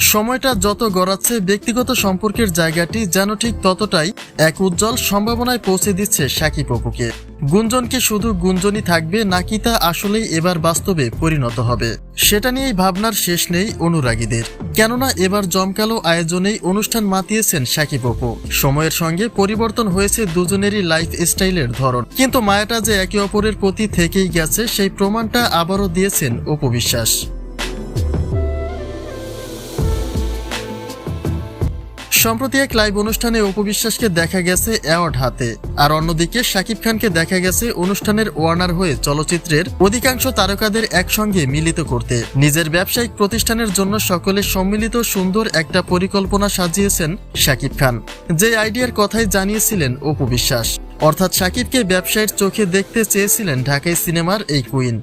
সময়টা যত গড়াচ্ছে, ব্যক্তিগত সম্পর্কের জায়গাটি যেন ঠিক ততটাই এক উজ্জ্বল সম্ভাবনায় পৌঁছে দিচ্ছে সাকিব অপুকে গুঞ্জন কি শুধু গুঞ্জনই থাকবে নাকি তা আসলেই এবার বাস্তবে পরিণত হবে? সেটা নিয়েই ভাবনার শেষ নেই অনুরাগীদের। কেননা এবার জমকালো আয়োজনেই অনুষ্ঠান মাতিয়েছেন সাকিব অপু সময়ের সঙ্গে পরিবর্তন হয়েছে দুজনেরই লাইফ স্টাইলের ধরন। কিন্তু মায়াটা যে একে অপরের প্রতি থেকেই গেছে, সেই প্রমাণটা আবারও দিয়েছেন অপু বিশ্বাস। সম্প্রতি এক লাইভ অনুষ্ঠানে উপবিশ্বাসকে দেখা গেছে অ্যাওয়ার্ড হাতে। আর অন্যদিকে শাকিব খানকে দেখা গেছে অনুষ্ঠানের ওয়ার্নার হয়ে চলচ্চিত্রের অধিকাংশ তারকাদের একসঙ্গে মিলিত করতে। নিজের ব্যবসায়িক প্রতিষ্ঠানের জন্য সকলে সম্মিলিত সুন্দর একটা পরিকল্পনা সাজিয়েছেন শাকিব খান। যে আইডিয়ার কথাই জানিয়েছিলেন অপু বিশ্বাস। অর্থাৎ শাকিবকে ব্যবসায়ের চোখে দেখতে চেয়েছিলেন ঢাকাই সিনেমার এই কুইন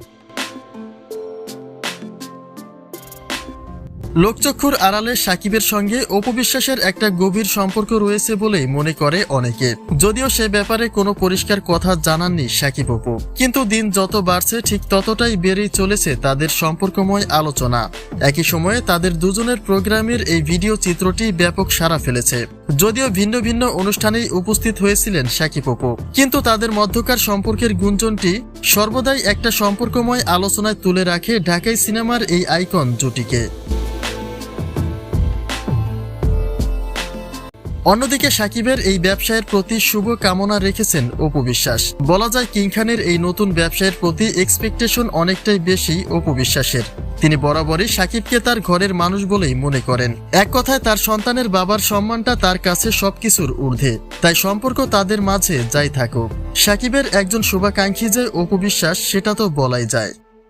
লোকচক্ষুর আড়ালে সাকিবের সঙ্গে অপবিশ্বাসের একটা গভীর সম্পর্ক রয়েছে বলেই মনে করে অনেকে। যদিও সে ব্যাপারে কোনো পরিষ্কার কথা জানাননি সাকিব অপু। কিন্তু দিন যত বাড়ছে, ঠিক ততটাই বেড়েই চলেছে তাদের সম্পর্কময় আলোচনা। একই সময়ে তাদের দুজনের প্রোগ্রামের এই ভিডিও চিত্রটি ব্যাপক সাড়া ফেলেছে। যদিও ভিন্ন ভিন্ন অনুষ্ঠানেই উপস্থিত হয়েছিলেন সাকিব অপু। কিন্তু তাদের মধ্যকার সম্পর্কের গুঞ্জনটি সর্বদাই একটা সম্পর্কময় আলোচনায় তুলে রাখে ঢাকাই সিনেমার এই আইকন জুটিকে। অন্যদিকে সাকিবের এই ব্যবসায়ের প্রতি শুভ কামনা রেখেছেন অপু বিশ্বাস। বলা যায় কিংখানের এই নতুন ব্যবসায়ের প্রতি এক্সপেকটেশন অনেকটাই বেশি অপু বিশ্বাসের। তিনি বরাবরই সাকিবকে তার ঘরের মানুষ বলেই মনে করেন। এক কথায়, তার সন্তানের বাবার সম্মানটা তার কাছে সবকিছুর ঊর্ধ্বে। তাই সম্পর্ক তাদের মাঝে যাই থাকুক। সাকিবের একজন শুভাকাঙ্ক্ষী যে অপু বিশ্বাস, সেটা তো বলাই যায়।